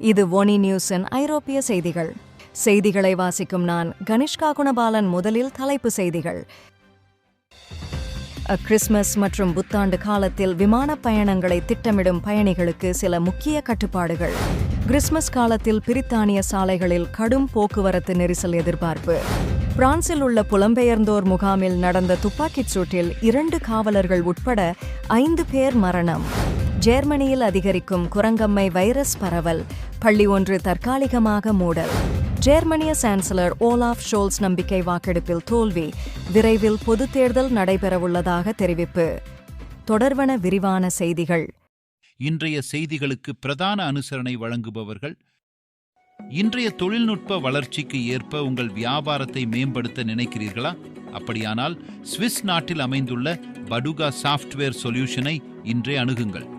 இது ஒனி நியூஸின் ஐரோப்பிய செய்திகள். செய்திகளை வாசிக்கும் நான் கனிஷ்கா குணபாலன் முதலில் தலைப்பு செய்திகள். கிறிஸ்மஸ் மற்றும் புத்தாண்டு காலத்தில் விமானப் பயணங்களை திட்டமிடும் பயணிகளுக்கு சில முக்கிய கட்டுப்பாடுகள். கிறிஸ்மஸ் காலத்தில் பிரித்தானிய சாலைகளில் கடும் போக்குவரத்து நெரிசல் எதிர்பார்ப்பு. பிரான்சில் உள்ள புலம்பெயர்ந்தோர் முகாமில் நடந்த துப்பாக்கிச் சூட்டில் இரண்டு காவலர்கள் உட்பட ஐந்து பேர் மரணம். ஜெர்மனியில் அதிகரிக்கும் குரங்கம்மை வைரஸ் பரவல் பள்ளி ஒன்று தற்காலிகமாக மூடல். ஜெர்மனிய சான்சலர் ஓலாஃப் ஷோல்ஸ் நம்பிக்கை வாக்கெடுப்பில் தோல்வி விரைவில் பொதுத் தேர்தல் நடைபெறவுள்ளதாக தெரிவிப்பு. தொடர்வன விரிவான செய்திகள். இன்றைய செய்திகளுக்கு பிரதான அனுசரணை வழங்குபவர்கள் இன்றைய தொழில்நுட்ப வளர்ச்சிக்கு ஏற்ப உங்கள் வியாபாரத்தை மேம்படுத்த நினைக்கிறீர்களா? அப்படியானால் சுவிஸ் நாட்டில் அமைந்துள்ள படுகா சாஃப்ட்வேர் சொல்யூஷனை இன்றே அணுகுங்கள்.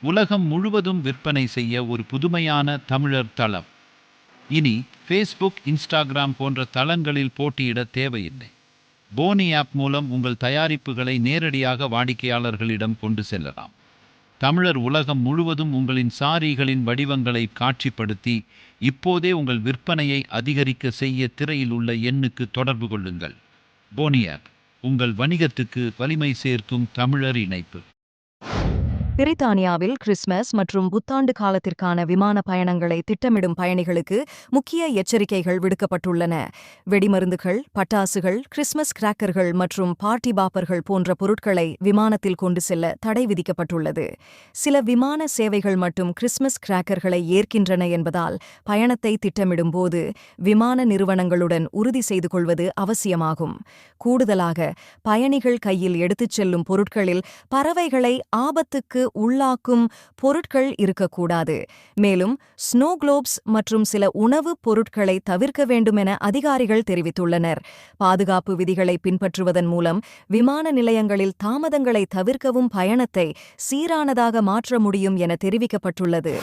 உலகம் முழுவதும் விற்பனை செய்ய ஒரு புதுமையான தமிழர் தளம். இனி ஃபேஸ்புக் இன்ஸ்டாகிராம் போன்ற தளங்களில் போட்டியிட தேவையில்லை. போனி ஆப் மூலம் உங்கள் தயாரிப்புகளை நேரடியாக வாடிக்கையாளர்களிடம் கொண்டு செல்லலாம். தமிழர் உலகம் முழுவதும் உங்களின் சாரிகளின் வடிவங்களை காட்சிப்படுத்தி இப்போதே உங்கள் விற்பனையை அதிகரிக்க செய்ய திரையில் உள்ள எண்ணுக்கு தொடர்பு கொள்ளுங்கள். போனி ஆப் உங்கள் வணிகத்துக்கு வலிமை சேர்க்கும் தமிழர் இணைப்பு. பிரித்தானியாவில் கிறிஸ்மஸ் மற்றும் புத்தாண்டு காலத்திற்கான விமான பயணங்களை திட்டமிடும் பயணிகளுக்கு முக்கிய எச்சரிக்கைகள் விடுக்கப்பட்டுள்ளன. வெடிமருந்துகள் பட்டாசுகள் கிறிஸ்மஸ் கிராக்கர்கள் மற்றும் பார்ட்டி பாப்பர்கள் போன்ற பொருட்களை விமானத்தில் கொண்டு செல்ல தடை விதிக்கப்பட்டுள்ளது. சில விமான சேவைகள் மட்டும் கிறிஸ்மஸ் கிராக்கர்களை ஏற்கின்றன என்பதால் பயணத்தை திட்டமிடும்போது விமான நிறுவனங்களுடன் உறுதி செய்து கொள்வது அவசியமாகும். கூடுதலாக பயணிகள் கையில் எடுத்துச் செல்லும் பொருட்களில் பறவைகளை ஆபத்துக்கு உள்ளாக்கும் பொருட்கள் இருக்கக்கூடாது. மேலும் ஸ்னோ குளோப்ஸ் மற்றும் சில உணவுப் பொருட்களை தவிர்க்க வேண்டுமென அதிகாரிகள் தெரிவித்துள்ளனர். பாதுகாப்பு விதிகளை பின்பற்றுவதன் மூலம் விமான நிலையங்களில் தாமதங்களை தவிர்க்கவும் பயணத்தை சீரானதாக மாற்ற முடியும் என தெரிவிக்கப்பட்டுள்ளது.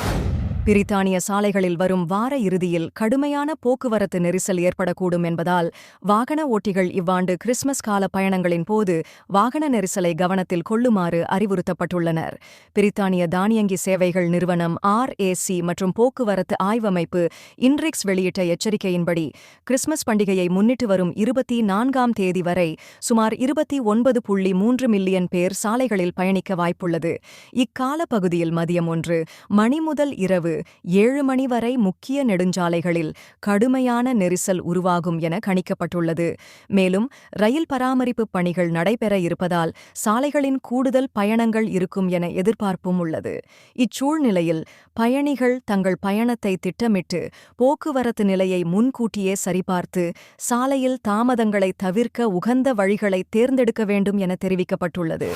பிரித்தானிய சாலைகளில் வரும் வார இறுதியில் கடுமையான போக்குவரத்து நெரிசல் ஏற்படக்கூடும் என்பதால் வாகன ஓட்டிகள் இவ்வாண்டு கிறிஸ்மஸ் கால பயணங்களின் போது வாகன நெரிசலை கவனத்தில் கொள்ளுமாறு அறிவுறுத்தப்பட்டுள்ளனர். பிரித்தானிய தானியங்கி சேவைகள் நிறுவனம் ஆர்ஏசி மற்றும் போக்குவரத்து ஆய்வமைப்பு இன்ரிக்ஸ் வெளியிட்ட எச்சரிக்கையின்படி கிறிஸ்மஸ் பண்டிகையை முன்னிட்டு வரும் இருபத்தி நான்காம் தேதி வரை சுமார் இருபத்தி ஒன்பது புள்ளி மூன்று மில்லியன் பேர் சாலைகளில் பயணிக்க வாய்ப்புள்ளது. இக்கால பகுதியில் மதியம் ஒன்று மணி முதல் இரவு ஏழு மணி வரை முக்கிய நெடுஞ்சாலைகளில் கடுமையான நெரிசல் உருவாகும் என கணிக்கப்பட்டுள்ளது. மேலும் ரயில் பராமரிப்பு பணிகள் நடைபெற இருப்பதால் சாலைகளின் கூடுதல் பயணங்கள் இருக்கும் என எதிர்பார்ப்பும் உள்ளது. இச்சூழ்நிலையில் பயணிகள் தங்கள் பயணத்தை திட்டமிட்டு போக்குவரத்து நிலையை முன்கூட்டியே சரிபார்த்து சாலையில் தாமதங்களை தவிர்க்க உகந்த வழிகளை தேர்ந்தெடுக்க வேண்டும் என தெரிவிக்கப்பட்டுள்ளது.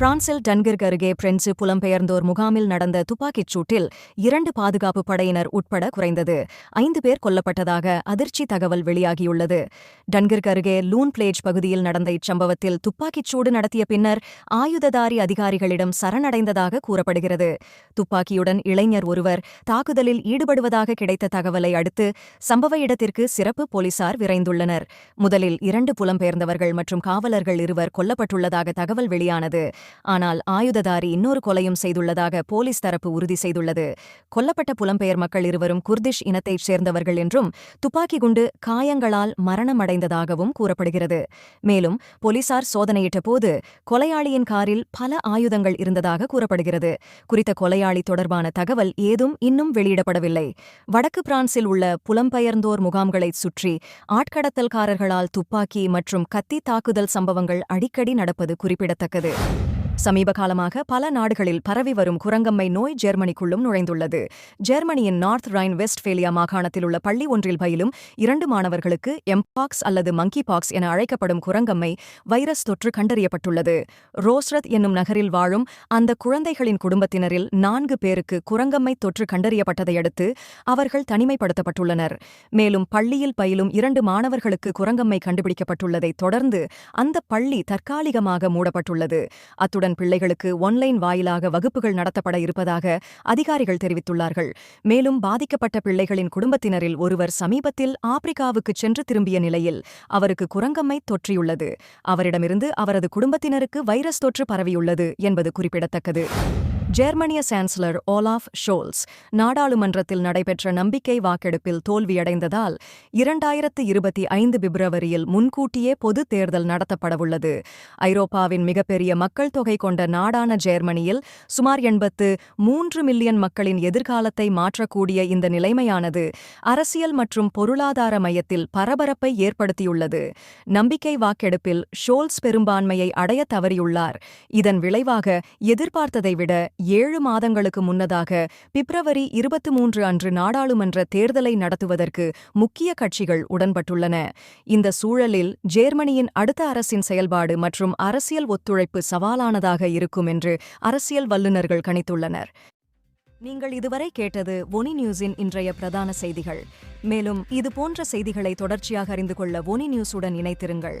பிரான்சில் டன்கிர்க் அருகே பிரெஞ்சு புலம்பெயர்ந்தோர் முகாமில் நடந்த துப்பாக்கிச் சூட்டில் இரண்டு பாதுகாப்பு படையினர் உட்பட குறைந்தது ஐந்து பேர் கொல்லப்பட்டதாக அதிர்ச்சி தகவல் வெளியாகியுள்ளது. டன்கிர்க் அருகே லூன் பிளேஜ் பகுதியில் நடந்த இச்சம்பவத்தில் துப்பாக்கிச் சூடு நடத்திய பின்னர் ஆயுததாரி அதிகாரிகளிடம் சரணடைந்ததாக கூறப்படுகிறது. துப்பாக்கியுடன் இளைஞர் ஒருவர் தாக்குதலில் ஈடுபடுவதாக கிடைத்த தகவலை அடுத்து சம்பவ இடத்திற்கு சிறப்பு போலீசார் விரைந்துள்ளனர். முதலில் இரண்டு புலம்பெயர்ந்தவர்கள் மற்றும் காவலர்கள் இருவர் கொல்லப்பட்டுள்ளதாக தகவல் வெளியானது. ஆனால் ஆயுததாரி இன்னொரு கொலையும் செய்துள்ளதாக போலீஸ் தரப்பு உறுதி செய்துள்ளது. கொல்லப்பட்ட புலம்பெயர் மக்கள் இருவரும் குர்திஷ் இனத்தைச் சேர்ந்தவர்கள் என்றும் துப்பாக்கி குண்டு காயங்களால் மரணமடைந்ததாகவும் கூறப்படுகிறது. மேலும் போலீசார் சோதனையிட்ட போது கொலையாளியின் காரில் பல ஆயுதங்கள் இருந்ததாக கூறப்படுகிறது. குறித்த கொலையாளி தொடர்பான தகவல் ஏதும் இன்னும் வெளியிடப்படவில்லை. வடக்கு பிரான்சில் உள்ள புலம்பெயர்ந்தோர் முகாம்களைச் சுற்றி ஆட்கடத்தல்காரர்களால் துப்பாக்கி மற்றும் கத்தி தாக்குதல் சம்பவங்கள் அடிக்கடி நடப்பது குறிப்பிடத்தக்கது. சமீப காலமாக பல நாடுகளில் பரவி வரும் குரங்கம்மை நோய் ஜெர்மனிக்குள்ளும் நுழைந்துள்ளது. ஜெர்மனியின் நார்த் ரைன் வெஸ்ட்பேலியா மாகாணத்தில் உள்ள பள்ளி ஒன்றில் பயிலும் இரண்டு மாணவர்களுக்கு எம்பாக்ஸ் அல்லது மங்கி பாக்ஸ் என அழைக்கப்படும் குரங்கம்மை வைரஸ் தொற்று கண்டறியப்பட்டுள்ளது. ரோஸ்ரத் என்னும் நகரில் வாழும் அந்த குழந்தைகளின் குடும்பத்தினரில் நான்கு பேருக்கு குரங்கம்மை தொற்று கண்டறியப்பட்டதை அடுத்து அவர்கள் தனிமைப்படுத்தப்பட்டுள்ளனர். மேலும் பள்ளியில் பயிலும் இரண்டு மாணவர்களுக்கு குரங்கம்மை கண்டுபிடிக்கப்பட்டுள்ளதை தொடர்ந்து அந்த பள்ளி தற்காலிகமாக மூடப்பட்டுள்ளது. அத்துடன் பிள்ளைகளுக்கு ஒன்லைன் வாயிலாக வகுப்புகள் நடத்தப்பட இருப்பதாக அதிகாரிகள் தெரிவித்துள்ளார்கள். மேலும் பாதிக்கப்பட்ட பிள்ளைகளின் குடும்பத்தினரில் ஒருவர் சமீபத்தில் ஆப்பிரிக்காவுக்கு சென்று திரும்பிய நிலையில் அவருக்கு குரங்கம்மை தொற்றியுள்ளது. அவரிடமிருந்து அவரது குடும்பத்தினருக்கு வைரஸ் தொற்று பரவியுள்ளது என்பது குறிப்பிடத்தக்கது. ஜெர்மனிய சான்சலர் ஓலாஃப் ஷோல்ஸ் நாடாளுமன்றத்தில் நடைபெற்ற நம்பிக்கை வாக்கெடுப்பில் தோல்வியடைந்ததால் இரண்டாயிரத்து இருபத்தி ஐந்து பிப்ரவரியில் முன்கூட்டியே பொது தேர்தல் நடத்தப்படவுள்ளது. ஐரோப்பாவின் மிகப்பெரிய மக்கள் தொகை கொண்ட நாடான ஜெர்மனியில் சுமார் எண்பத்து மூன்று மில்லியன் மக்களின் எதிர்காலத்தை மாற்றக்கூடிய இந்த நிலைமையானது அரசியல் மற்றும் பொருளாதார மையத்தில் பரபரப்பை ஏற்படுத்தியுள்ளது. நம்பிக்கை வாக்கெடுப்பில் ஷோல்ஸ் பெரும்பான்மையை அடைய தவறியுள்ளார். இதன் விளைவாக எதிர்பார்த்ததை விட ஏழு மாதங்களுக்கு முன்னதாக பிப்ரவரி இருபத்தி மூன்று அன்று நாடாளுமன்ற தேர்தலை நடத்துவதற்கு முக்கிய கட்சிகள் உடன்பட்டுள்ளன. இந்த சூழலில் ஜேர்மனியின் அடுத்த அரசின் செயல்பாடு மற்றும் அரசியல் ஒத்துழைப்பு சவாலானதாக இருக்கும் என்று அரசியல் வல்லுநர்கள் கணித்துள்ளனர். நீங்கள் இதுவரை கேட்டது ஒனி நியூஸின் இன்றைய பிரதான செய்திகள். மேலும் இது போன்ற செய்திகளை தொடர்ச்சியாக அறிந்து கொள்ள ஒனி நியூஸுடன் இணைத்திருங்கள்